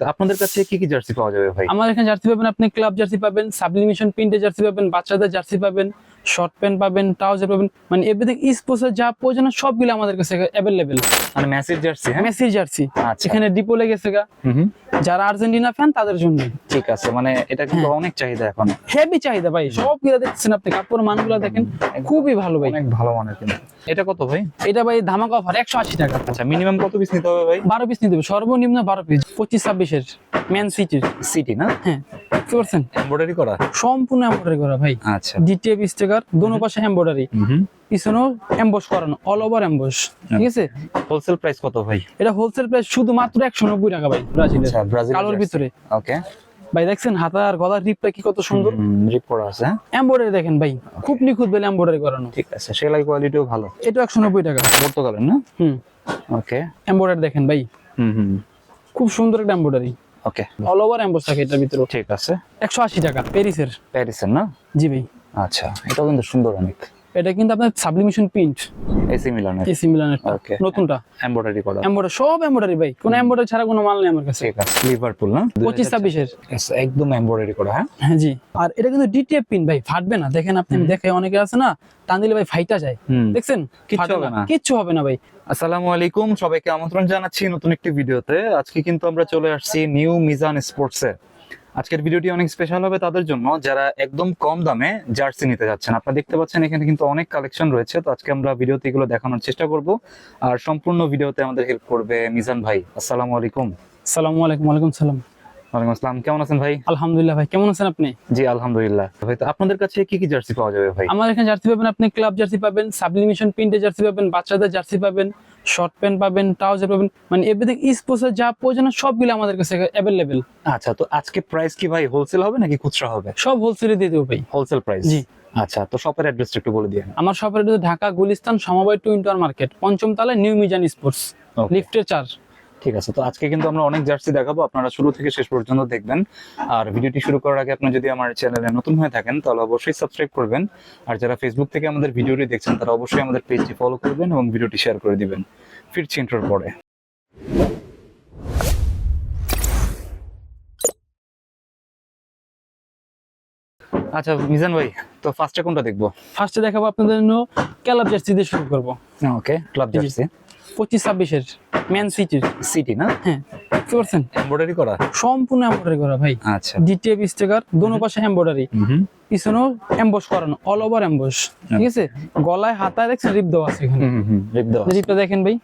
আপনাদের কাছে কি কি জার্সি পাওয়া যাবে ভাই? আমার এখানে জার্সি পাবেন, আপনি ক্লাব জার্সি পাবেন সাবলিমিশন প্রিন্টের জার্সি পাবেন, বাচ্চাদের জার্সি পাবেন শর্ট প্যান্ট পাবেন ট্রাউজার পাবেন মানে এভরিথিং স্পোর্টসের যা প্রয়োজন সবগুলো আমাদের কাছে অ্যাভেলেবেল মানে ম্যাসেজ জার্সি হ্যাঁ? মেসির জার্সি আচ্ছা। এখানে ডিপো লেগেছে গা। যারা আর্জেন্টিনা ফ্যান তাদের জন্য। ঠিক আছে মানে এটা কিন্তু হ্যাঁ। অনেক চাহিদা এখন। হেভি চাহিদা ভাই সবগুলা দেখছেন আপনি কাপড় মানগুলা দেখেন খুবই ভালো ভাই। অনেক ভালো মানের কিন্তু। এটা কত ভাই? এটা ভাই ধামাকা অফার একশো আশি টাকা। আচ্ছা মিনিমাম কত পিস নিতে হবে ভাই? বারো পিস নিতে হবে সর্বনিম্ন বারো পিস পঁচিশ ছাব্বিশের ম্যান সিটির সিটি না? হ্যাঁ বুঝতে পারছেন? এমব্রয়ডারি করা? সম্পূর্ণ এম্বয়ডারি করা ভাই। আচ্ছা। ডিটিএফ স্টিকার দোনো পাশে হুম পিছনেও এম্বস করানো অল ওভার এম্বস ঠিক আছে? হোলসেল প্রাইস কত ভাই? এটা হোলসেল প্রাইস শুধুমাত্র একশো নব্বই টাকা ভাই ব্রাজিলের। আচ্ছা কালোর ভিতরে। ওকে ভাই দেখছেন হাতা আর গলার রিপটা কি কত সুন্দর? রিপ করা আছে? এম্বয়ডারি দেখেন ভাই খুব নিখুঁত বেলে এম্বয়ডারি করানো। ঠিক আছে সেলাই কোয়ালিটিও ভালো। এটা একশো নব্বই টাকা। পর্তুগালের না? হুম। ওকে এম্বয়ডারি দেখেন ভাই। হুম হুম। খুব সুন্দর একটা embroidery okay all over emboss থাকে এটার ভিতরে। ঠিক আছে। একশো আশি টাকা প্যারিসের। প্যারিসের না? জি ভাই। আচ্ছা এটাও কিন্তু সুন্দর অনেক। এটা কিন্তু আপনার সাবলিমিশন প্রিন্ট এসি মিলানের। এসি মিলানের Okay. নতুনটা? এমব্রয়ডারি করা। এম্বয়ডারি সব এম্বয়ডারি ভাই। কোনো এম্বয়ডারি ছাড়া কোনো মাল নেই আমার কাছে। ঠিক আছে লিভারপুল না? পঁচিশ ছাব্বিশের। Yes, একদম এমব্রয়ডারি করা হ্যাঁ? হ্যাঁ জি। আর এটা কিন্তু ডিটিএফ পিন ভাই ফাটবে না। দেখেন আপনি দেখে অনেকে আছে না টান দিলে ভাই ফাইটা যায়। দেখছেন? কিচ্ছু ফাটে হবে না। কিচ্ছু হবে না ভাই। আসসালামু আলাইকুম সবাইকে আমন্ত্রণ জানাচ্ছি নতুন একটি ভিডিওতে। আজকে কিন্তু আমরা চলে আসছি নিউ মিজান স্পোর্টসে। আজকের ভিডিওটি অনেক স্পেশাল হবে তাদের জন্য। যারা একদম কম দামে জার্সি নিতে যাচ্ছেন আপনারা দেখতে পাচ্ছেন এখানে কিন্তু অনেক কালেকশন রয়েছে। তো আজকে আমরা ভিডিওতে এগুলো দেখানোর চেষ্টা করব। আর সম্পূর্ণ ভিডিওতে আমাদের হেল্প করবে মিজান ভাই। আসসালামু আলাইকুম। সালামু আলাইকুম ওয়ালাইকুম সালাম। ওয়ালাইকুম আসসালাম। কেমন আছেন ভাই? আলহামদুলিল্লাহ ভাই কেমন আছেন আপনি? জি আলহামদুলিল্লাহ। ভাই তো আপনাদের কাছে কি কি জার্সি পাওয়া যাবে ভাই? আমার এখানে জার্সি পাবেন আপনি ক্লাব জার্সি পাবেন সাবলিমিশন প্রিন্টের জার্সি পাবেন বাচ্চাদের জার্সি পাবেন শর্ট প্যান্ট পাবেন ট্রাউজার পাবেন মানে এভরিথিং স্পোর্টসের যা প্রয়োজন সবগুলো আমাদের কাছে অ্যাভেলেবেল আচ্ছা তো আজকে প্রাইস কি ভাই হোলসেল হবে নাকি খুচরা হবে? সব হোলসেলে দিয়ে দেবো ভাই। হোলসেল প্রাইস জি। আচ্ছা তো শপের অ্যাড্রেসটা একটু বলে দিয়ে আমার শপের অ্যাড্রেস ঢাকা গুলিস্তান সমবায় টু ইন্টার মার্কেট পঞ্চম তলায় নিউ মিজান স্পোর্টস. লিফটের চার। ঠিক আছে তো আজকে কিন্তু আমরা অনেক জার্সি দেখাবো আপনারা শুরু থেকে শেষ পর্যন্ত দেখবেন। আর ভিডিওটি শুরু করার আগে আপনি যদি আমার চ্যানেলে নতুন হয়ে থাকেন তাহলে অবশ্যই সাবস্ক্রাইব করবেন। আর যারা ফেসবুক থেকে আমাদের ভিডিওটি দেখছেন তারা অবশ্যই আমাদের পেজটি ফলো করবেন এবং ভিডিওটি শেয়ার করে দিবেন। ফিরছি ইন্টার পরে। আচ্ছা মিজান ভাই তো ফার্স্টে কোনটা দেখব? ফার্স্টে দেখাবো আপনাদের জন্য ক্লাব জার্সি দিয়ে শুরু করব। Okay club jersey. পঁচিশ ছাব্বিশের ম্যান সিটির সিটি না? হ্যাঁ পারছেন? এমব্রয়ডারি করা? সম্পূর্ণ এম্বয়ডারি করা ভাই। আচ্ছা। ডিটিএফ স্টিকার দোনো পাশে এম্বয়ডারি হুম পিছনেও এম্বস করানো অল ওভার এম্বস ঠিক আছে? গলায় হাতায় দেখছেন রিপ দেওয়া আছে এখানে। রিপ দেওয়া রিপটা দেখেন ভাই।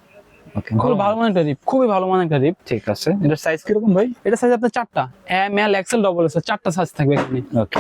ওকে খুব ভালো মানের একটা রিপ খুবই ভালো মানের একটা রিপ ঠিক আছে। এটার সাইজ কীরকম ভাই? এটা সাইজ আপনার চারটা। M L XL double XL চারটা সাইজ থাকবে এখানে। ওকে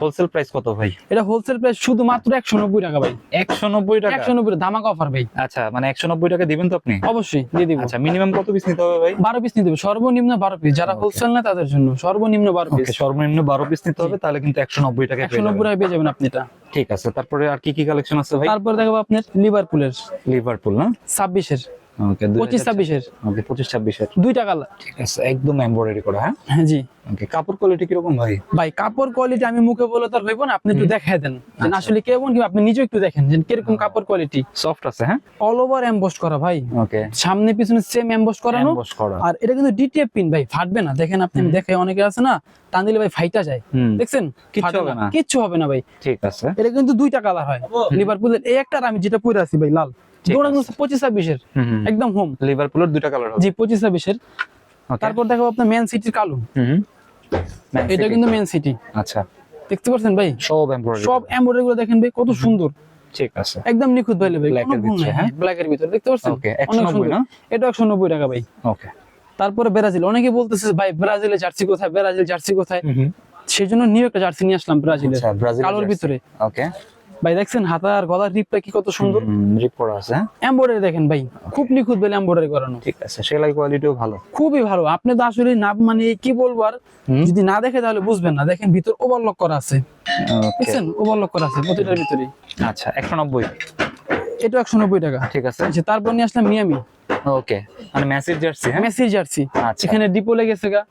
হোলসেল প্রাইস কত ভাই? এটা হোলসেল প্রাইস শুধুমাত্র একশো নব্বই টাকা ভাই। একশো নব্বই টাকা? একশো নব্বই ধামাকা অফার ভাই। আচ্ছা মানে একশো নব্বই টাকা দিবেন তো আপনি? অবশ্যই দিয়ে দিব। আচ্ছা মিনিমাম কত পিস নিতে হবে ভাই? বারো পিস নিতে হবে সর্বনিম্ন বারো পিস যারা হোলসেল না তাদের জন্য সর্বনিম্ন বারো পিস সর্বনিম্ন বারো পিস নিতে হবে তাহলে কিন্তু একশো নব্বই টাকা একশো নব্বই টাকা পেয়ে যাবেন আপনি এটা। ঠিক আছে তারপরে আর কি কি কালেকশন আছে ভাই? তারপর দেখাবো আপনার লিভারপুলের লিভারপুল না? ছাব্বিশের। ওকে পঁচিশ ছাব্বিশের। ওকে পঁচিশ ছাব্বিশের। দুইটা কালার ঠিক আছে একদম এমব্রয়ডারি করা হ্যাঁ? হ্যাঁ জি। ওকে কাপড় কোয়ালিটি কীরকম ভাই? ভাই কাপড় কোয়ালিটি আমি মুখে বলে তার হইব না আপনি একটু দেখাই দেন। যে আচ্ছা। আসলে কেমন কি আপনি নিজে একটু দেখেন যে কীরকম কাপড় কোয়ালিটি সফট আছে হ্যাঁ? অল ওভার এমবস করা ভাই। ওকে সামনে পিছনে সেম এমবস করানো। এমবস করা। আর এটা কিন্তু ডিটিএফ পিন ভাই ফাটবে না। দেখেন আপনি আমি দেখে অনেকে আছে না টান দিলে ভাই ফাইটা যায়। দেখছেন? কিচ্ছু হবে না। কিচ্ছু হবে না ভাই। ঠিক আছে। এটা কিন্তু দুইটা কালার হয়। লিভারপুলের এই একটা আর আমি যেটা পরে আছি ভাই লাল। দুটো পঁচিশ ছাব্বিশের একদম হোম লিভারপুলের দুইটা কালার জি পঁচিশ ছাব্বিশের। তারপর দেখাবো আপনার ম্যান সিটির কালো। এটা কিন্তু ম্যান সিটি আচ্ছা। দেখতে পাচ্ছেন ভাই? সব এমব্রয়ডারি সব এমব্রয়ডারি গুলো দেখেন ভাই কত সুন্দর। ঠিক আছে। একদম নিখুঁত ভাই ভাই। Black এর ভিতরে, হ্যাঁ? ব্ল্যাক এর ভিতরে দেখতে পাচ্ছেন? ওকে অনেক 190 সুন্দর না? এটা একশো নব্বই টাকা ভাই। ওকে তারপরে ব্রাজিল। অনেকে বলতেছে ভাই ব্রাজিলের জার্সি কোথায়? ব্রাজিল জার্সি কোথায়? সেই জন্য নিউ একটা জার্সি নিয়ে আসলাম ব্রাজিলের। আচ্ছা ব্রাজিল কালোর ভিতরে। ওকে ভাই দেখছেন হাতার আর গলার রিপটা কি কত সুন্দর? রিপ করা আছে? এমব্রয়ডারি দেখেন ভাই খুব নিখুঁত বলে এমব্রয়ডারি করানো। ঠিক আছে সেলাই কোয়ালিটিও ভালো। খুবই ভালো। আপনি তো আসলে না মানে কি বলব আর যদি না দেখে তাহলে বুঝবেন না। দেখেন ভিতর ওভারলক করা আছে। দেখছেন? ওভারলক করা আছে প্রতিটার ভিতরে আচ্ছা একশো নব্বই। এটা একশো নব্বই টাকা। ঠিক আছে। তারপর নিয়ে আসলাম মিয়ামি ওকে মানে মেসির জার্সি হ্যাঁ? মেসির জার্সি। আচ্ছা। এখানে ডিপো লেগেছে গা।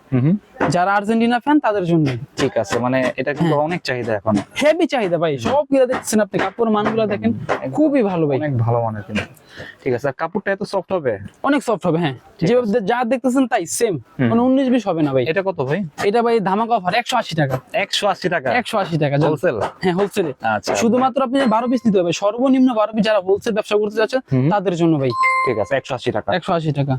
যারা আর্জেন্টিনা ফ্যান তাদের জন্য ঠিক আছে মানে এটা কিন্তু হ্যাঁ। অনেক চাহিদা এখন। হেভি চাহিদা ভাই সবগুলো দেখছেন আপনি কাপড় মানগুলো দেখেন খুবই ভালো ভাই। অনেক ভালো মানের কিন্তু। ঠিক আছে আর কাপড়টা এত সফট হবে? অনেক সফট হবে হ্যাঁ। যেভাবে যা দেখতেছেন তাই সেম মানে উনিশ বিশ হবে না ভাই। এটা কত ভাই? এটা ভাই ধামাকা অফার একশো আশি টাকা। একশো আশি টাকা? একশো আশি টাকা জান। হোলসেল হ্যাঁ হোলসেলে আচ্ছা। শুধুমাত্র আপনি বারো পিস নিতে হবে সর্বনিম্ন বারো পিস যারা হোলসেল ব্যবসা করতে যাচ্ছেন তাদের জন্য ভাই। ঠিক আছে একশো আশি টাকা। একশো আশি টাকা।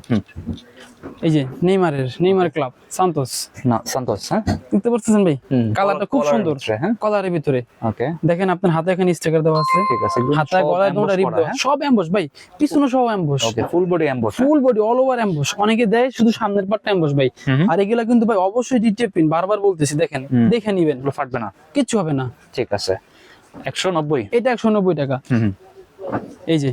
এই যে নেইমারের নেইমার ক্লাব সান্তোস। না সন্তোষ হ্যাঁ? দেখতে পাচ্ছেন ভাই? কালারটা খুব সুন্দর। হ্যাঁ? কলারের ভিতরে। ওকে দেখেন আপনার হাতে এখানে স্টিকার দেওয়া আছে। ঠিক আছে হাতে সব গলায় দুটো রিপ দেওয়া হ্যাঁ? সব এমবস ভাই। পিছনে সব emboss okay full body emboss full body all over emboss অনেকে দেয় শুধু সামনের পার্টটা এমবস ভাই। আর এগুলা কিন্তু ভাই অবশ্যই ডিটেপ পিন বারবার বলতেছি দেখেন। দেখে নিবেন। এগুলো ফাটবে না। কিচ্ছু হবে না। ঠিক আছে। একশো নব্বই। এটা একশো নব্বই টাকা। হুম। এই যে।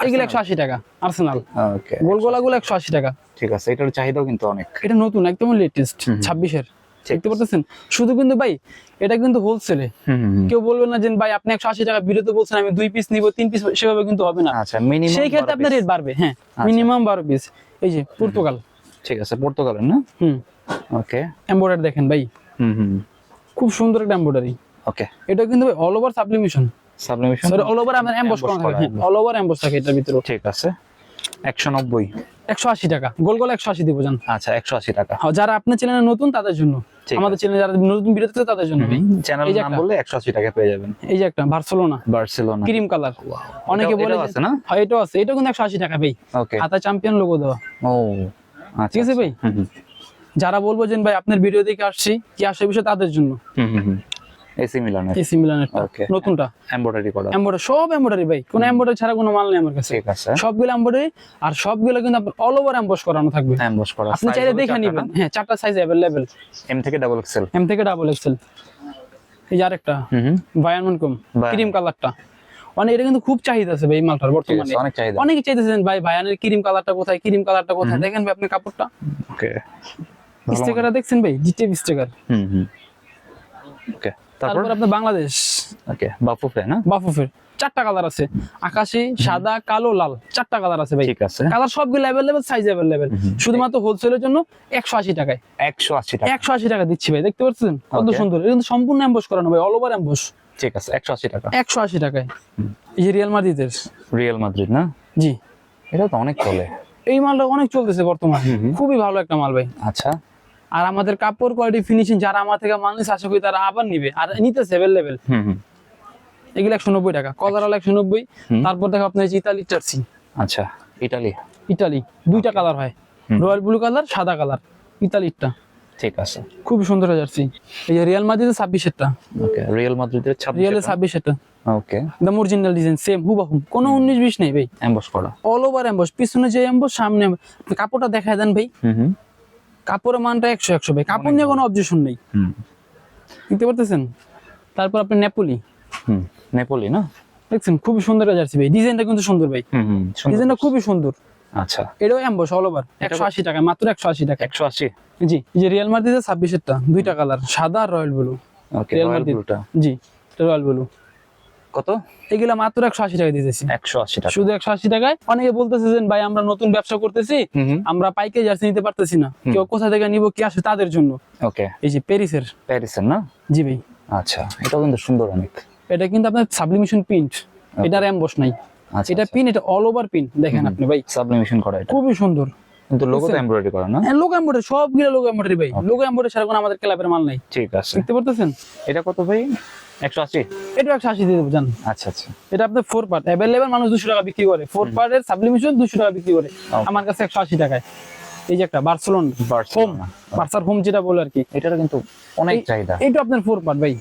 এগুলো একশো আশি টাকা আর্সেনাল ওকে গোল গোলাগুলো একশো আশি টাকা। ঠিক আছে এটার চাহিদাও কিন্তু অনেক। এটা নতুন একদম লেটেস্ট ছাব্বিশের। দেখতে পাচ্ছেন শুধু কিন্তু ভাই এটা কিন্তু হোলসেলে কেউ বলবে না যে ভাই আপনি একশো আশি টাকা বিরত বলছেন আমি দুই পিস নিব তিন পিস সেভাবে কিন্তু হবে না। আচ্ছা সেই ক্ষেত্রে আপনার রেট বাড়বে হ্যাঁ মিনিমাম বারো পিস এই যে পর্তুগাল ঠিক আছে পর্তুগালের না? হুম। ওকে এম্বয়ডারি দেখেন ভাই। হুম হুম। খুব সুন্দর একটা এম্বয়ডারি ওকে এটা কিন্তু all over sublimation sublimation all over আমার এমবস করা অল ওভার এমবস থাকে এটার ভিতরে। ঠিক আছে। একশো নব্বই। একশো আশি টাকা। গোল গোল একশো আশি দিব জান। আচ্ছা একশো আশি টাকা। হ্যাঁ, যারা আপনার চ্যানেলে নতুন তাদের জন্য। আমাদের চ্যানেলে যারা নতুন তাদের জন্য। ভাই চ্যানেল নাম বললে একশো আশি টাকা পেয়ে যাবেন। এই যে একটা বার্সেলোনা। বার্সেলোনা। Cream colour. অনেকে বলে আছে না? হ্যাঁ এটাও আছে। এটাও কিন্তু একশো আশি টাকা ভাই ওকে হাতা চ্যাম্পিয়ন লোগো দেওয়া। ও আচ্ছা ঠিক আছে ভাই? হুম হুম। যারা বলব যে ভাই আপনার ভিডিও দেখে আসছি কি আসে বিষয় তাদের জন্য। হুম হুম। এসি মিলানের এসি মিলানের. নতুনটা? এমব্রয়ডারি করা। এমব্রয়ডারি সব এমব্রয়ডারি ভাই। কোনো এমব্রয়ডারি ছাড়া কোনো মাল নেই আমার কাছে। ঠিক আছে। সবগুলো এমব্রয়ডারি আর সবগুলো কিন্তু আপনার অল ওভার এমবস করানো থাকবে। এমবস করা। আপনি চাইলে দেখে নেবেন। হ্যাঁ চারটা সাইজ অ্যাভেলেবেল এম থেকে ডাবল এক্সেল এম থেকে ডাবল এক্সেল এই যে আরেকটা। হুম হুম। কম ক্রিম কালারটা মানে এটা কিন্তু খুব চাহিদা আছে ভাই মালটার বর্তমানে। অনেক চাহিদা। অনেকে চাইতেছেন ভাই ভায়ানের ক্রিম কালারটা কোথায়? ক্রিম কালারটা কোথায়? দেখেন ভাই আপনি কাপড়টা। ওকে স্টিকারটা দেখছেন ভাই জিটিভ স্টিকার হুম হুম। ওকে তারপর? আপনার বাংলাদেশ। ওকে বাফুফে না? বাফুফের। চারটা কালার আছে। আকাশি সাদা কালো লাল। চারটা কালার আছে ভাই। ঠিক আছে। কালার সবগুলো অ্যাভেলেবেল সাইজ অ্যাভেলেবেল শুধুমাত্র হোলসেলের জন্য একশো আশি টাকায়। একশো আশি টাকা। একশো আশি টাকা দিচ্ছি ভাই দেখতে পাচ্ছেন? কত সুন্দর। এটা কিন্তু সম্পূর্ণ অ্যাম্বস করানো ভাই অল ওভার অ্যাম্বস ঠিক আছে একশো আশি টাকা। একশো আশি টাকায়। এই যে রিয়াল মাদ্রিদের রিয়েল মাদ্রিদ না? জি। এটা তো অনেক চলে। এই মালটা অনেক চলতেছে বর্তমানে। খুবই ভালো একটা মাল ভাই। আচ্ছা। আর আমাদের কাপড় কোয়ালিটি ফিনিশিং যারা আমার থেকে নিচ্ছে আশা করি তারা আবার নিবে। আর নিতেছে অ্যাভেলেবেল এগুলো একশো নব্বই টাকা। কলার একশো নব্বই। তারপর দেখো আপনার ইতালি টার্সি আচ্ছা ইটালি ইতালি দুইটা কালার হয়। রয়্যাল ব্লু কালার সাদা কালার ইতালিরটা ঠিক আছে। খুবই সুন্দর জার্সি এই যে রিয়াল মাদ্রিদের ছাব্বিশেরটা। ওকে রিয়েল মাদ্রিদের ছাব্বিশ রিয়ালের ছাব্বিশেরটা। ওকে একদম অরিজিনাল ডিজাইন সেম হুবাহু। কোনো উনিশ বিশ নেই ভাই। এমবস করা। অল ওভার এম্বস পিছনে যে এম্বস সামনে কাপড়টা দেখায় দেন ভাই। হুম। কাপড়ের মানটা একশো একশো ভাই। কাপড় নিয়ে কোনো অবজেকশন নেই। দেখতে পারতেছেন? তারপর আপনি নেপোলি নেপোলি না? দেখছেন খুবই সুন্দর জার্সি ভাই। ডিজাইনটা কিন্তু সুন্দর ভাই। ডিজাইনটা খুবই সুন্দর। আচ্ছা। এটাও এম্বস অল ওভার একশো আশি টাকা মাত্র একশো আশি টাকা। একশো আশি। জি যে রিয়াল মাদ্রিদের ছাব্বিশেরটা দুইটা কালার সাদা আর royal blue okay Real Madrid. জি রয়্যাল ব্লু কত? এগুলা মাত্র একশো আশি টাকা দিতেছি। একশো আশি টাকা। শুধু একশো আশি টাকায়। অনেকে বলতেছে যে ভাই আমরা নতুন ব্যবসা করতেছি আমরা পাইকারি জার্সি নিতে পারতেছি না। কেউ কোথা থেকে নিব কি আসে তাদের জন্য? ওকে। এই যে প্যারিসের। প্যারিসের না? জি ভাই। আচ্ছা এটাও কিন্তু সুন্দর অনেক। এটা কিন্তু আপনার সাবলিমেশন প্রিন্ট। এটার এম্বস নাই। আচ্ছা এটা পিন এটা অল ওভার পিন দেখেন আপনি ভাই। সাবলিমেশন করা এটা। খুবই সুন্দর। কিন্তু লোগো তো এমব্রয়ডারি করা না? লোক এমব্রয়ডারি সবগুলো লোগো এমব্রয়ডারি ভাই। লোক এমব্রয়ডারি ছাড়া কোনো আমাদের ক্লাবের মাল নাই। ঠিক আছে। দেখতে পারতেছেন? এটা কত ভাই? একশো আশি? এটা একশো আশি দিয়ে দেবো জান। আচ্ছা আচ্ছা। এটা আপনার ফোর পার্ট অ্যাভেলেবেল মানুষ দুশো টাকা বিক্রি করে। ফোর পার্টের সাবলিমেশন দুশো টাকা বিক্রি করে। আমার কাছে একশো আশি টাকায়। এই যে একটা বার্সেলোন হোম বার্সার হোম যেটা বলে আর কি এটারও কিন্তু অনেক চাহিদা। এটা আপনার ফোর পার্ট ভাই।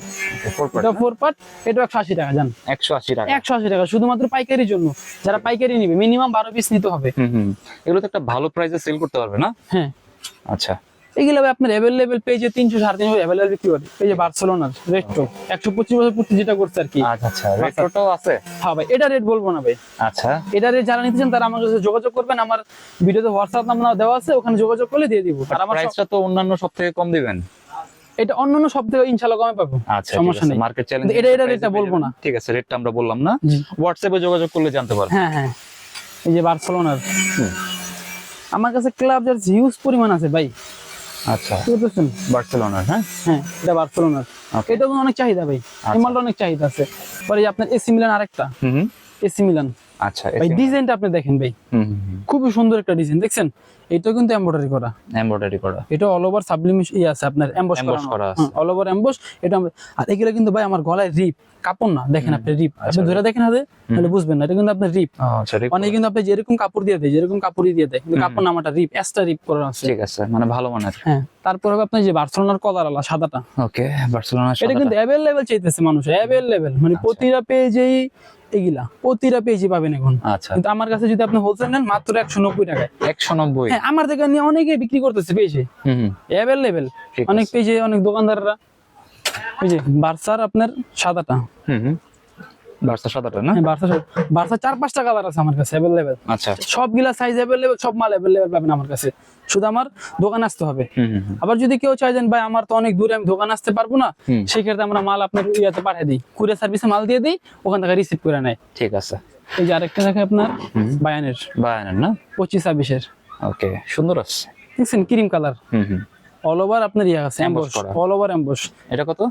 এটা ফোর পার্ট এটা একশো আশি টাকা জান? একশো আশি টাকা। একশো আশি টাকা শুধুমাত্র পাইকারির জন্য। যারা পাইকারি নিবে মিনিমাম বারো পিস নিতে হবে। হুম হুম। এগুলো তো একটা ভালো প্রাইসে সেল করতে পারবে না? হ্যাঁ। আচ্ছা। এগুলো আপনার অ্যাভেলেবেল পেজে তিনশো সাড়ে তিনশো অ্যাভেলেবেল বিক্রি করে। এই যে বার্সেলোনার রেট্রো একশো পঁচিশ বছর পূর্তি যেটা করছে আর কি। আচ্ছা আচ্ছা রেট্রোটাও আছে? হ্যাঁ ভাই এটা রেট বলব না ভাই। আচ্ছা। এটা রেট যারা নিতে চান তারা আমার কাছে যোগাযোগ করবেন আমার ভিডিওতে হোয়াটসঅ্যাপ নাম্বার দেওয়া আছে ওখানে যোগাযোগ করলে দিয়ে দিব। আর আমার প্রাইসটা তো অন্যান্য সব থেকে কম দিবেন। এটা অন্যান্য সব থেকে কমে পাবো আচ্ছা সমস্যা নেই। মার্কেট চ্যালেঞ্জ এটা- এটা rate টা বলব না। ঠিক আছে রেটটা আমরা বললাম না। হোয়াটসঅ্যাপে যোগাযোগ করলে জানতে পারবেন হ্যাঁ হ্যাঁ। এই যে বার্সেলোনার। আমার কাছে ক্লাব জার্সি হিউজ পরিমাণ আছে ভাই। আচ্ছা। বার্সেলোনার হ্যাঁ? হ্যাঁ এটা বার্সেলোনার। এটা অনেক চাহিদা ভাই। হিমালটা অনেক চাহিদা আছে। পরে আপনার এসি মিলান আরেকটা। হুম। AC Milan. আচ্ছা ভাই ডিজাইনটা আপনি দেখেন ভাই। খুবই সুন্দর একটা ডিজাইন দেখছেন? এটা কিন্তু এমব্রয়ডারি করা। এমব্রয়ডারি করা। এটা অল ওভার সাবলিমেশন ই আছে আপনার এমবস করা আছে। অল ওভার এমবস এটা আর এগুলো কিন্তু ভাই আমার গলায় রিপ কাপড় না দেখেন আপনি রিপ আপনি ধরে দেখেন হাতে তাহলে বুঝবেন না এটা কিন্তু আপনার রিপ আচ্ছা ঠিক কিন্তু আপনি যেরকম কাপড় দিয়ে দেয় যেরকম কাপড়ই দিয়ে দেয় কিন্তু কাপড় না আমারটা রিপ এক্সট্রা রিপ করা আছে। ঠিক আছে মানে ভালো মানের। হ্যাঁ তারপর হবে আপনার যে বার্সেলোনার কলার আলা সাদাটা। ওকে বার্সেলোনার এটা কিন্তু অ্যাভেলেবেল চাইতেছে মানুষ অ্যাভেলেবেল মানে প্রতিটা পেজেই এগুলা প্রতিটা পেজে পাবেন এখন। আচ্ছা। কিন্তু আমার কাছে যদি আপনি হোলসেল নেন মাত্র একশো নব্বই টাকায়। একশো নব্বই? হ্যাঁ আমার থেকে নিয়ে অনেকে বিক্রি করতেছে হুম অ্যাভেলেবেল অনেক পেজে অনেক দোকানদাররা। ওই যে বার্সার আপনার সাদাটা। হুম বার্সা সাদাটা না? হ্যাঁ বার্সা বার্সা চার পাঁচটা কালার আছে আমার কাছে অ্যাভেলেবেল আচ্ছা। সবগুলা সাইজ অ্যাভেলেবেল সব মাল অ্যাভেলেবেল পাবেন আমার কাছে। শুধু আমার দোকানে আসতে হবে। আবার যদি কেউ চাইছেন ভাই আমার তো অনেক দূরে আমি দোকান আসতে পারব না। সেক্ষেত্রে আমরা মাল আপনার ইয়াতে পাঠিয়ে দিই। কুরিয়ার সার্ভিসে মাল দিয়ে দিই ওখান থেকে রিসিভ করে নেয়। ঠিক আছে। এই যে আরেকটা দেখে আপনার বায়ানের। বায়ানের না? পঁচিশ ছাব্বিশের। ওকে সুন্দর আছে। দেখছেন ক্রিম কালার। হুম হুম। অল ওভার আপনার ইয়ে আছে এম্বস। অল ওভার এম্বস এটা কত?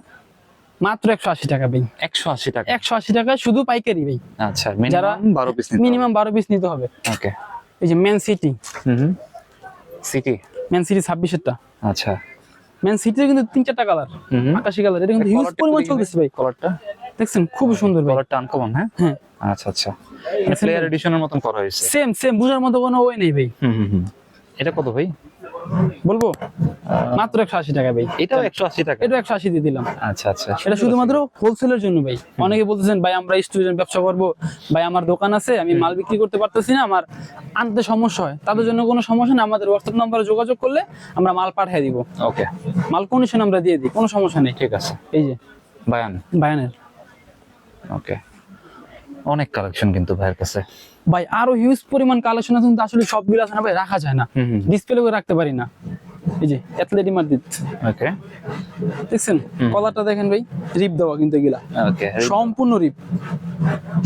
মাত্র একশো আশি টাকা ভাই। একশো আশি টাকা। একশো আশি টাকা শুধু পাইকারি ভাই। আচ্ছা যারা বারো পিস মিনিমাম বারো পিস নিতে হবে। ওকে। এই যে ম্যান সিটি হুম সিটি ম্যান সিটি ছাব্বিশেরটা। আচ্ছা। ম্যান সিটির কিন্তু তিন চারটা কালার আকাশি কালার। এটা কিন্তু হিউজ পরিমাণ চলতেছে ভাই। কালারটা দেখছেন খুব সুন্দর কালারটা আনকমন হ্যাঁ? হ্যাঁ। আচ্ছা আচ্ছা। প্লেয়ার এডিশনের মতন করা হয়েছে। সেম সেম বুঝার মতো কোনো ওয়ে নেই ভাই। হুম হুম হুম। এটা কত ভাই? বলব? মাত্র একশো আশি টাকা ভাই। এটাও একশো আশি টাকা? এটা একশো আশি দিয়ে দিলাম। আচ্ছা আচ্ছা। এটা শুধুমাত্র হোলসেলের জন্য ভাই। অনেকে বলতেছেন ভাই আমরা স্টুডেন্ট ব্যবসা করব। ভাই আমার দোকান আছে আমি মাল বিক্রি করতে পারতেছি না আমার আনতে সমস্যা হয়। তাদের জন্য কোনো সমস্যা না আমাদের হোয়াটসঅ্যাপ নাম্বারে যোগাযোগ করলে আমরা মাল পাঠিয়ে দিব। ওকে মাল কন্ডিশন আমরা দিয়ে দিই কোনো সমস্যা নেই। ঠিক আছে। এই যে বায়ান? বায়ানের। ওকে অনেক কালেকশন কিন্তু ভাইয়ের কাছে। ভাই আরও হিউজ পরিমাণ কালেকশন আছে কিন্তু আসলে সবগুলো আছে না ভাই রাখা যায় না। ডিসপ্লে করে রাখতে পারি না। এই যে অ্যাথলেটিক ওকে। দেখছেন? কলারটা দেখেন ভাই রিপ দেওয়া কিন্তু এগুলা। ওকে সম্পূর্ণ রিপ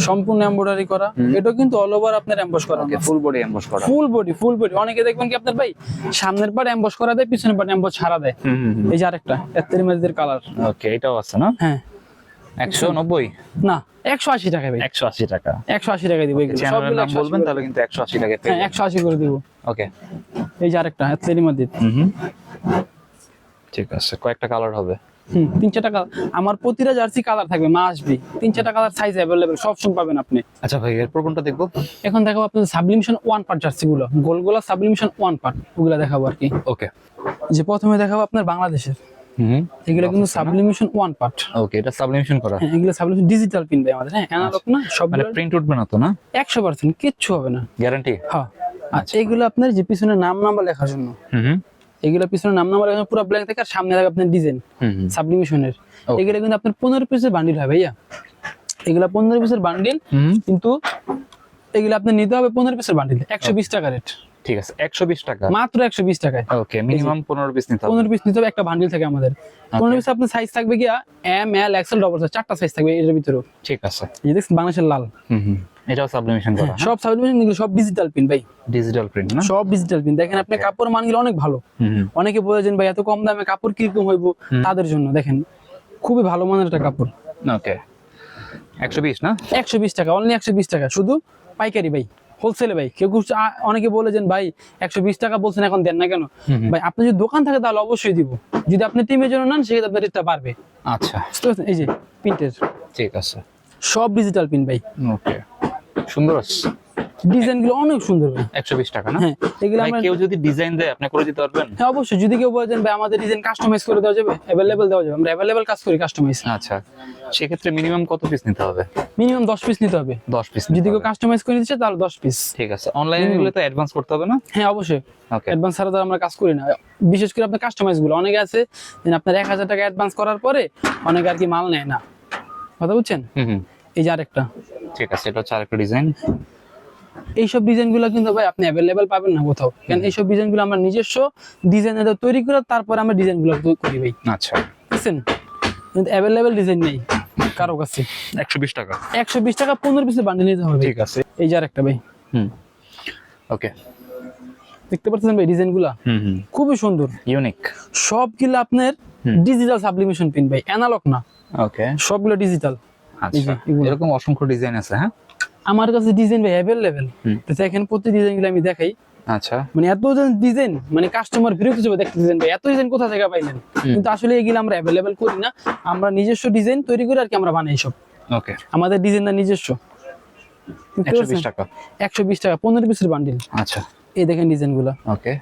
সম্পূর্ণ এমব্রয়ডারি করা। এটা কিন্তু অল ওভার আপনার এমবস করা। ওকে ফুল বডি এমবস করা। ফুল বডি ফুল বডি অনেকে দেখবেন কি আপনার ভাই সামনের পাট এমবস করা দেয় পিছনের পাট এমবস ছাড়া দেয়। এই যে আরেকটা এত্তেরি মাঝের কালার ওকে এটাও আছে না? হ্যাঁ। একশো নব্বই? না একশো আশি টাকা ভাই। একশো আশি টাকা। একশো আশি টাকা দিব। সবগুলো নাম বলবেন তাহলে কিন্তু একশো আশি টাকা। হ্যাঁ একশো আশি করে দিব। ওকে এই যে আরেকটা ঠিক আছে কয়েকটা কালার হবে। হুম তিন চারটা কালার আমার প্রতিটা জার্সি কালার থাকবে মা আসবি। তিন চারটা কালার সাইজ অ্যাভেলেবেল সব সময় পাবেন আপনি। আচ্ছা ভাই এরপর কোনটা দেখব। এখন দেখাবো আপনাদের সাবলিমিশন ওয়ান পার্ট জার্সি গুলো। গোলগোলা সাবলিমিশন ওয়ান পার্ট ওগুলা দেখাবো আর কি। ওকে যে প্রথমে দেখাবো আপনার বাংলাদেশের। এগুলো কিন্তু সাবলিমিশন ওয়ান পার্ট ওকে এটা সাবলিমেশন করা। হ্যাঁ এগুলো সাবলিমিশন ডিজিটাল আমাদের হ্যাঁ অ্যানালগ না মানে প্রিন্ট উঠবে না তো না? একশো পার্সেন্ট কিচ্ছু হবে না। গ্যারান্টি হ্যাঁ। আর এগুলো আপনার যে পিছনে নাম নাম্বার লেখার জন্য। হুম এগুলো পিছনে নাম নাম্বার জন্য পুরো ব্ল্যাঙ্ক থাকে আর সামনে থাকে আপনার ডিজাইন সাবলিমিশনের. এগুলো কিন্তু আপনার পনেরো পিসের বান্ডিল হয় ভাইয়া। এগুলো পনেরো পিসের বান্ডিল কিন্তু এগুলো আপনার নিতে হবে পনেরো পিসের বান্ডিল একশো বিশ টাকা রেট ঠিক আছে একশো বিশ টাকা। মাত্র একশো বিশ টাকায়। ওকে মিনিমাম পনেরো পিস নিতে হবে। পনেরো পিস নিতে হবে একটা বান্ডিল থাকে আমাদের। পনেরো পিস আপনার সাইজ থাকবে গিয়া এম এল এক্সেল ডবল চারটা সাইজ থাকবে এর ভিতরেও। ঠিক আছে। এই দেখছেন বাংলাদেশের লাল। হুম হুম এটাও সাবলিমেশন করা। সব সাবলিমেশন এগুলো সব ডিজিটাল পিন ভাই। ডিজিটাল প্রিন্ট না? সব ডিজিটাল পিন দেখেন আপনি কাপড় মানগুলো অনেক ভালো। অনেকে বলেছেন ভাই এত কম দামে কাপড় কীরকম হইব? তাদের জন্য। দেখেন খুবই ভালো মানের একটা কাপড়। ওকে একশো বিশ না? একশো বিশ টাকা অনলি একশো বিশ টাকা। শুধু পাইকারি ভাই। হোলসেলে ভাই। কেউ অনেকে বলেছেন ভাই একশো বিশ টাকা বলছেন এখন দেন না কেন। ভাই আপনি যদি দোকান থাকে তাহলে অবশ্যই দিব। যদি আপনি টিমের জন্য নেন সেক্ষেত্রে আপনার রেটটা বাড়বে। আচ্ছা। এই যে প্রিন্টের ঠিক আছে। সব ডিজিটাল প্রিন্ট ভাই। ওকে। সুন্দর আছে। ডিজাইনগুলো অনেক সুন্দর একশো বিশ টাকা না? হ্যাঁ এগুলো আমরা কেউ যদি ডিজাইন দেয় আপনি করে দিতে পারবেন? হ্যাঁ অবশ্যই। যদি কেউ বলেন ভাই আমাদের ডিজাইন কাস্টমাইজ করে দেওয়া যাবে অ্যাভেলেবেল দেওয়া যাবে আমরা অ্যাভেলেবেল কাজ করি কাস্টমাইজ আচ্ছা। সেক্ষেত্রে মিনিমাম কত পিস নিতে হবে? মিনিমাম দশ পিস নিতে হবে। দশ পিস যদি কেউ কাস্টমাইজ করে দিচ্ছে তাহলে দশ পিস ঠিক আছে। অনলাইনে নিলে তো অ্যাডভান্স করতে হবে না? হ্যাঁ অবশ্যই। ওকে অ্যাডভান্স ছাড়া তো আমরা কাজ করি না। বিশেষ করে আপনার কাস্টমাইজগুলো। অনেকে আছে আপনার এক হাজার টাকা অ্যাডভান্স করার পরে অনেকে আর কি মাল নেয় না। কথা বুঝছেন? এই যে আরেকটা। ঠিক আছে এটা হচ্ছে আরেকটা ডিজাইন এইসব ডিজাইনগুলো কিন্তু ভাই আপনি অ্যাভেলেবেল পাবেন না কোথাও। কারণ এইসব ডিজাইনগুলো আমরা নিজস্ব ডিজাইনের তৈরি করে তারপর আমরা ডিজাইনগুলো করি ভাই। আচ্ছা। বুঝছেন? কিন্তু অ্যাভেলেবেল ডিজাইন নেই কারও কাছে। একশো বিশ টাকা। একশো বিশ টাকা পনেরো পিসের বান্ডিল নিতে হবে ঠিক আছে। এই যে আরেকটা ভাই। হুম। ওকে। দেখতে পাচ্ছেন ভাই ডিজাইনগুলা? হুম হুম। খুবই সুন্দর। ইউনিক সবগুলো আপনার ডিজিটাল সাবলিমেশন পিন ভাই। অ্যানালগ না। ওকে। সবগুলো ডিজিটাল আচ্ছা। এরকম অসংখ্য ডিজাইন আছে হ্যাঁ? আমার কাছে ডিজাইন ভাই অ্যাভেলেবেল তো দেখেন প্রতি ডিজাইনগুলো আমি দেখাই। আচ্ছা। মানে এত ডিজাইন মানে কাস্টমার বিরক্ত যাবে দেখতে ডিজাইন ভাই। এত ডিজাইন কোথা থেকে পাইলেন? কিন্তু আসলে এগুলো আমরা অ্যাভেলেবেল করি না। আমরা নিজস্ব ডিজাইন তৈরি করে আর কি আমরা বানাই সব। ওকে আমাদের ডিজাইনটা নিজস্ব। একশো বিশ টাকা। একশো বিশ টাকা পনেরো পিসের বান্ডিল আচ্ছা। এই দেখেন ডিজাইনগুলা। ওকে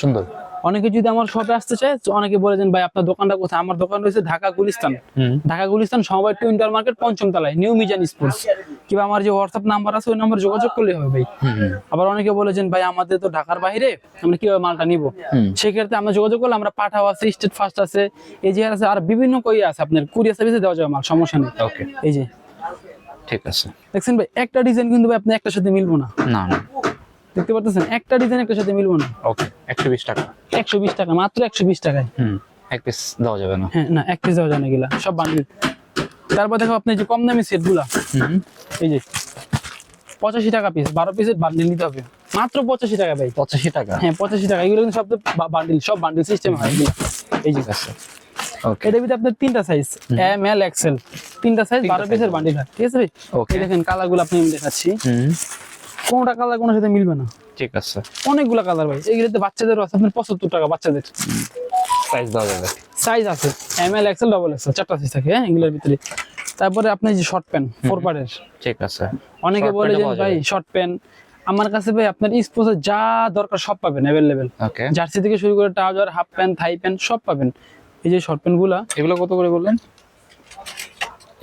সুন্দর। অনেকে যদি আমার শপে আসতে চায় তো অনেকে বলে দেন ভাই আপনার দোকানটা কোথায়? আমার দোকান রয়েছে ঢাকা গুলিস্তান। ঢাকা গুলিস্তান সমবায় টু ইন্টার মার্কেট পঞ্চম তলায় নিউ মিজান স্পোর্টস। কিংবা আমার যে হোয়াটসঅ্যাপ নাম্বার আছে ওই নাম্বার যোগাযোগ করলে হবে ভাই। আবার অনেকে বলেছেন ভাই আমাদের তো ঢাকার বাইরে আমরা কীভাবে মালটা নিব? সেক্ষেত্রে আমরা যোগাযোগ করলে আমরা পাঠাও আছে স্টেট ফার্স্ট আছে এই যে আছে আর বিভিন্ন কই আছে আপনার কুরিয়ার সার্ভিসে দেওয়া যাবে মাল সমস্যা নেই। এই যে। ঠিক আছে। দেখছেন ভাই একটা ডিজাইন কিন্তু ভাই আপনি একটার সাথে মিলবো না। না না। দেখতে পাচ্ছেন একটা ডিজাইন একটার সাথে মিলবো না। ওকে একশো বিশ টাকা। একশো বিশ টাকা মাত্র একশো বিশ টাকায়। হুম এক পিস দেওয়া যাবে না। হ্যাঁ না এক পিস দেওয়া যায় না এগুলা সব বান্ডিল তারপর দেখো আপনি যে কম দামি সেটগুলা হুম। এই যে পঁচাশি টাকা পিস বারো পিসের বান্ডিল নিতে হবে। মাত্র পঁচাশি টাকা ভাই। পঁচাশি টাকা? হ্যাঁ পঁচাশি টাকা এগুলো কিন্তু সব বান্ডিল সব বান্ডিল সিস্টেম হয়। এই যে আছে ওকে এটা ভিতরে আপনার তিনটা সাইজ এম এল এক্সেল তিনটা সাইজ বারো পিসের বান্ডিল হয় ঠিক আছে ভাই. এই দেখেন কালারগুলো আপনি আমি দেখাচ্ছি। হুম। কোনটা কালার কোনোর সাথে মিলবে না। ঠিক আছে। অনেকগুলো কালার ভাই এগুলোতে বাচ্চাদের আছে আপনার পঁচাত্তর টাকা বাচ্চাদের। সাইজ দেওয়া যাবে। সাইজ আছে M L XL double XL চারটা সাইজ থাকে হ্যাঁ এগুলোর ভিতরে। তারপরে আপনি যে শর্ট প্যান্ট ফোর পার্টের ঠিক আছে। অনেকে বলে যে ভাই শর্ট প্যান্ট আমার কাছে ভাই আপনার স্পোর্টসের যা দরকার সব পাবেন অ্যাভেলেবেল জার্সি থেকে শুরু করে trouser half pant thigh pant সব পাবেন। এই যে শর্ট প্যান্টগুলা এগুলো কত করে বললেন?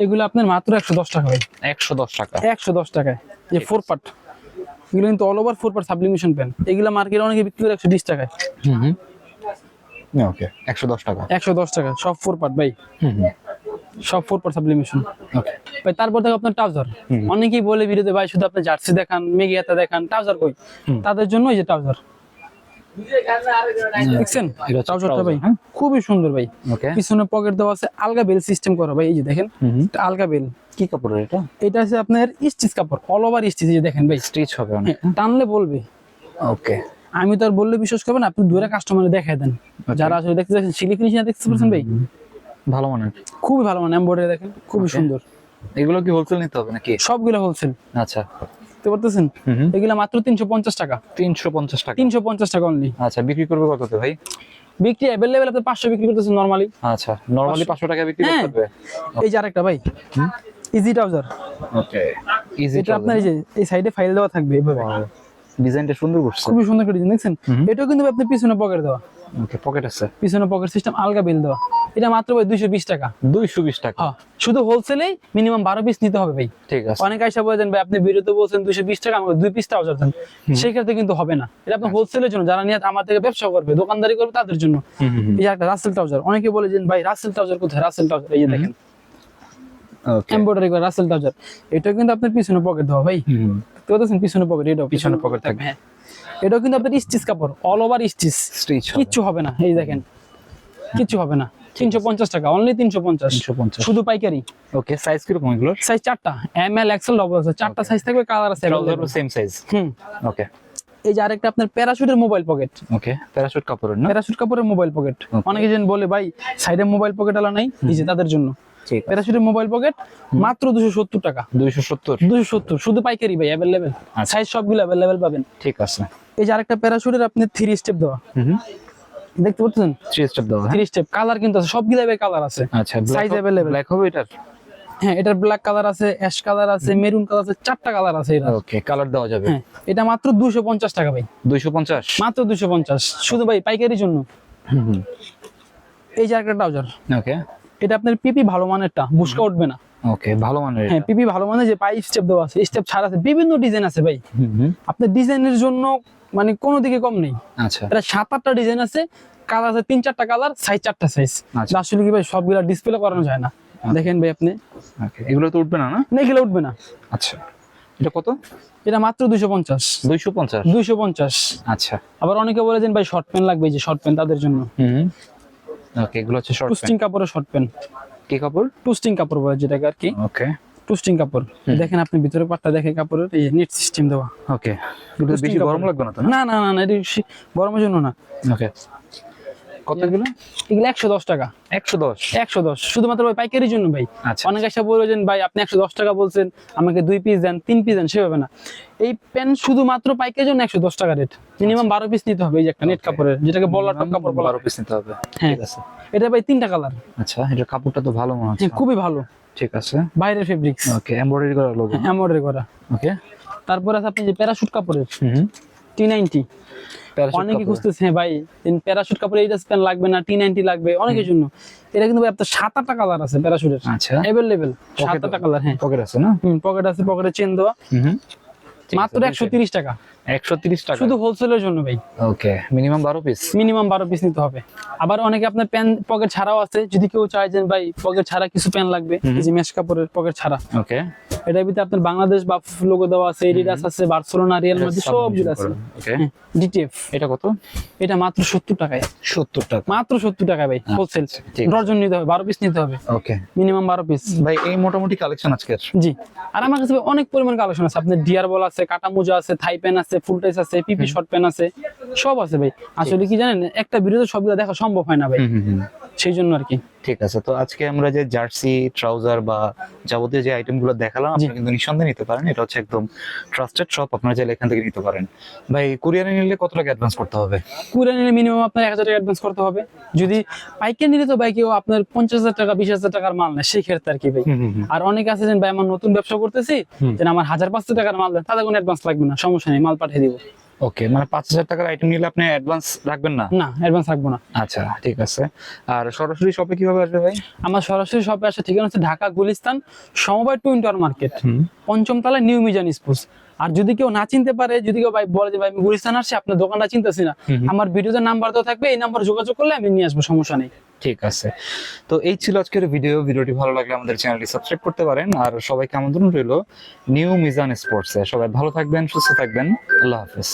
এগুলো আপনার মাত্র একশো দশ টাকা ভাই। একশো দশ টাকা। একশো দশ টাকায়। যে ফোর পার্ট এগুলো কিন্তু all over four part sublimation print এগুলো মার্কেটে অনেকে বিক্রি করে একশো বিশ টাকায়। হুম ওকে একশো দশ টাকা। একশো দশ টাকা সব ফোর পার্ট ভাই। হুম সব ফোর পার সাবলিমেশন ওকে ভাই তারপর দেখো আপনার ট্রাউজার অনেকেই বলে ভিডিওতে ভাই শুধু আপনি জার্সি দেখান মেগিয়াতে দেখান ট্রাউজার কই? তাদের জন্য এই যে ট্রাউজার দেখছেন? ট্রাউজারটা ভাই হ্যাঁ? খুবই সুন্দর ভাই। পিছনে পকেট দেওয়া আছে আলগা বেল সিস্টেম করা ভাই এই যে দেখেন আলগা বেল কি কাপড়ের এটা? এটা আছে আপনার স্টিচ কাপড় অল ওভার স্টিচ এই যে দেখেন ভাই। স্টিচ হবে অনেক হ্যাঁ, টানলে বলবে। ওকে আমি তো আর বললে বিশ্বাস করবেন আপনি দূরে কাস্টমারে দেখাই দেন। যারা আসলে দেখতে দেখছেন সিলি ফিনিশিং দেখতে পাচ্ছেন ভাই? ভালো মানের। খুবই ভালো মানে এমব্রয়ডারি দেখেন খুবই সুন্দর। এগুলো কি হোলসেল নিতে হবে নাকি? সবগুলো হোলসেল আচ্ছা। দেখতে পারতেছেন? এগুলা মাত্র তিনশো পঞ্চাশ টাকা। তিনশো পঞ্চাশ টাকা। তিনশো পঞ্চাশ টাকা অনলি আচ্ছা বিক্রি করবে কততে ভাই? বিক্রি অ্যাভেলেবেল আপনি পাঁচশো বিক্রি করতেছেন নর্মালি আচ্ছা নরমালি পাঁচশো। টাকা বিক্রি হ্যাঁ। করতে হবে? এই যে আরেকটা ভাই। ইজি ট্রাউজার ওকে ইজি এটা আপনার এই যে এই সাইডে ফাইল দেওয়া থাকবে এভাবে। ডিজাইনটা সুন্দর করছে। খুবই সুন্দর করে ডিজাইন দেখছেন? এটাও কিন্তু আপনি পিছনে পকেট দেওয়া। ওকে পকেট আছে। পিছনে পকেট সিস্টেম আলগা বিল দেওয়া এটা মাত্র ভাই দুইশো বিশ টাকা। দুইশো বিশ টাকা। হ্যাঁ শুধু হোলসেলেই মিনিমাম বারো পিস নিতে হবে ভাই। ঠিক আছে। অনেক আইসা বলেছেন ভাই আপনি ভিডিওতে বলছেন দুইশো বিশ টাকা আমাকে দুই পিস ট্রাউজার দেন সেই ক্ষেত্রে কিন্তু হবে না। এটা আপনার হোলসেলের জন্য যারা নিয়ে আমার থেকে ব্যবসা করবে দোকানদারি করবে তাদের জন্য। এই একটা রাসেল ট্রাউজার অনেকে বলে যে ভাই রাসেল ট্রাউজার কোথায়? রাসেল ট্রাউজার এই যে দেখেন। এমব্রয়ডারি করা রাসেল ট্রাউজার এটা কিন্তু আপনার পিছনে পকেট দেওয়া ভাই। দেখতে পিছনে পকেট এটাও পিছনে pocket থাকবে। হ্যাঁ। এটাও কিন্তু আপনার স্টিচ কাপড় অল ওভার স্টিচ স্টিচ কিচ্ছু হবে না এই দেখেন। কিচ্ছু হবে না। তিনশো পঞ্চাশ টাকা অনলি তিনশো পঞ্চাশ। 350 শুধু পাইকারি। ওকে সাইজ কীরকম এগুলোর? সাইজ চারটা এম এল এক্সেল ডবল আছে। চারটা সাইজ থাকবে কালার আছে। সেম সাইজ হুম। ওকে এই যে আরেকটা আপনার প্যারাশুটের মোবাইল পকেট ওকে প্যারাশুট কাপড়ের না? প্যারাশুট কাপড়ের মোবাইল পকেট অনেকে যেন বলে ভাই সাইডে মোবাইল পকেট আলা নাই? এই যে তাদের জন্য। ঠিক আছে। মোবাইল পকেট মাত্র দুশো সত্তর টাকা। দুইশো সত্তর? দুশো সত্তর শুধু পাইকারি ভাই অ্যাভেলেবেল আচ্ছা। সাইজ সবগুলো অ্যাভেলেবেল পাবেন। ঠিক আছে। এই যে আরেকটা প্যারাশুটের আপনি থ্রি স্টেপ দেওয়া। দেখতে পাচ্ছেন? থ্রি স্টেপ দাও হ্যাঁ। থ্রি স্টেপ কালার কিন্তু আছে সবগুলো কালার আছে। আচ্ছা Size available. ব্ল্যাক হবে এটার? হ্যাঁ এটার ব্ল্যাক কালার আছে অ্যাশ কালার আছে মেরুন কালার আছে চারটা কালার আছে এটা ওকে কালার দেওয়া যাবে। হ্যাঁ এটা মাত্র দুশো পঞ্চাশ টাকা ভাই। দুইশো পঞ্চাশ? মাত্র দুশো পঞ্চাশ। শুধু ভাই পাইকারির জন্য। এই যে একটা ট্রাউজার ওকে এটা আপনার পিপি ভালো মানেরটা বুসকা উঠবে না। ওকে ভালো মানের হ্যাঁ পিপি ভালো মানে যে পাই স্টেপ দেওয়া আছে স্টেপ ছাড়া আছে বিভিন্ন ডিজাইন আছে ভাই। আপনার ডিজাইনের জন্য মানে কোনো দিকে কম নেই। আচ্ছা। এটা সাত আটটা ডিজাইন আছে কালার আছে তিন চারটা কালার সাইজ চারটা সাইজ আচ্ছা। আসলে কি ভাই সবগুলা ডিসপ্লে করানো যায় না। দেখেন ভাই আপনি। ওকে এগুলো তো উঠবে না না? এগুলো উঠবে না। আচ্ছা। এটা কত? এটা মাত্র দুশো পঞ্চাশ। দুইশো পঞ্চাশ। দুইশো পঞ্চাশ। আচ্ছা। আবার অনেকে বলেছেন ভাই শর্ট প্যান্ট লাগবে যে শর্ট প্যান্ট তাদের জন্য। ওকে এগুলো হচ্ছে শর্ট টুস্টিং কাপড়ের শর্ট প্যান্ট কি কাপড়? টুস্টিং কাপড় বলে যেটাকে আর কি। ওকে টুস্টিং কাপড়। দেখেন আপনি ভিতরে পাটটা দেখে কাপড়ের এই নেট সিস্টেম দেওয়া। ওকে বেশি গরম লাগবে না তো না? না না না এটা গরমের জন্য না। ওকে কত এগুলো একশো দশ টাকা। একশো দশ? একশো দশ। শুধুমাত্র ভাই পাইকারির জন্য ভাই। আচ্ছা অনেক এসে বলবেন ভাই আপনি একশো দশ টাকা বলছেন আমাকে দুই পিস দেন তিন পিস দেন সেভাবে না। এই প্যান্ট শুধুমাত্র পাইকারির জন্য একশো দশ টাকা রেট মিনিমাম বারো পিস নিতে হবে এই যে একটা নেট আচ্ছা। কাপড়ের যেটাকে বলার টপ কাপড় বলা। বারো পিস নিতে হবে। হ্যাঁ। এটা ভাই তিনটা কালার আচ্ছা এটার কাপড়টা তো ভালো মনে হচ্ছে। হ্যাঁ খুবই ভালো। ঠিক আছে। বাইরের ফেব্রিক্স ওকে এমব্রয়ডারি করা লোগো এমব্রয়ডারি করা। ওকে তারপরে আছে আপনি যে প্যারাশুট কাপড়ের। টি নাইনটি অনেকে খুঁজতেছে হ্যাঁ ভাই প্যারাশুট কাপড় এইটা স্প্যান লাগবে না টি নাইনটি লাগবে অনেকের জন্য। এটা কিন্তু আপনার সাত আটটা কালার আছে প্যারাশুটের আচ্ছা। অ্যাভেলেবেল সাত আটটা কালার হ্যাঁ। পকেট আছে না? পকেট আছে পকেটে চেন দেওয়া। মাত্র একশো তিরিশ টাকা। একশো তিরিশ টাকা। শুধু হোলসেলের জন্য ভাই। ওকে মিনিমাম বারো পিস মিনিমাম বারো পিস নিতে হবে। আবার অনেকে আপনার প্যান পকেট ছাড়াও আছে যদি কেউ চায় যে ভাই পকেট ছাড়া কিছু প্যান লাগবে যে মেশ কাপড়ের পকেট ছাড়া। ওকে এটার ভিতরে আপনার বাংলাদেশ বা লোগো দেওয়া আছে এডিডাস আছে বার্সেলোনা রিয়াল মাদ্রিদ সবগুলো আছে। ওকে ডিটিএফ এটা কত? এটা মাত্র সত্তর টাকায়। সত্তর টাকা। মাত্র সত্তর টাকা ভাই হোলসেল আচ্ছা, ঠিক ডর্জন নিতে হবে বারো পিস নিতে হবে। ওকে মিনিমাম বারো পিস ভাই এই মোটামুটি কালেকশন আজকের। জি। আর আমার কাছে অনেক পরিমাণ কালেকশন আছে। আপনার ডিয়ার বল আছে কাটা মোজা আছে থাই প্যান আছে ফুল টাইস আছে পিপি শর্ট প্যান্ট আছে সব আছে ভাই। আসলে কি জানেন একটা ভিডিওতে সবগুলো দেখা সম্ভব হয় না ভাই। সেই জন্য আর কি। ঠিক আছে তো আজকে আমরা যে জার্সি ট্রাউজার বা যাবতীয় যে আইটেমগুলো দেখালাম আপনারা কিন্তু নিঃসন্দেহে নিতে পারেন। এটা হচ্ছে একদম ট্রাস্টেড শপ আপনারা চাইলে এখান থেকে নিতে পারেন। ভাই কুরিয়ারে নিলে কত টাকা অ্যাডভান্স করতে হবে? কুড়ে নিলে মিনিমাম আপনার এক হাজার টাকা অ্যাডভান্স করতে হবে। যদি পাইকারি নিলে তো ভাই কেউ আপনার পঞ্চাশ হাজার টাকা বিশ হাজার টাকার মাল নেয় সেই ক্ষেত্রে আর কি ভাই। আর অনেকে আছে যে ভাই আমার নতুন ব্যবসা করতেছি যেন আমার হাজার পাঁচশো টাকার মাল দেন তাদের কোনো অ্যাডভান্স লাগবে না সমস্যা নেই মাল পাঠিয়ে দিব। ওকে মানে পাঁচ হাজার টাকার আইটেম নিলে আপনি অ্যাডভান্স রাখবেন না? না অ্যাডভান্স রাখব না। আচ্ছা ঠিক আছে। আর সরাসরি শপে কীভাবে আসবে ভাই? আমার সরাসরি শপে আসা ঠিকানা হচ্ছে ঢাকা গুলিস্তান সমবায় টু ইন্টার মার্কেট। পঞ্চম তলায় নিউ মিজান স্পোর্টস। আর যদি কেউ না চিনতে পারে যদি কেউ ভাই বলে যে ভাই আমি গুলিস্তান আসছি আপনার দোকানটা চিনতেছি না। আমার ভিডিওতে নাম্বার তো থাকবে এই নাম্বার যোগাযোগ করলে আমি নিয়ে আসব সমস্যা নেই। ঠিক আছে। তো এই ছিল আজকের ভিডিও ভিডিওটি ভালো লাগলে আমাদের চ্যানেলটি সাবস্ক্রাইব করতে পারেন। আর সবাইকে আমন্ত্রণ রইল নিউ মিজান স্পোর্টসে সবাই ভালো থাকবেন, সুস্থ থাকবেন। আল্লাহ হাফেজ।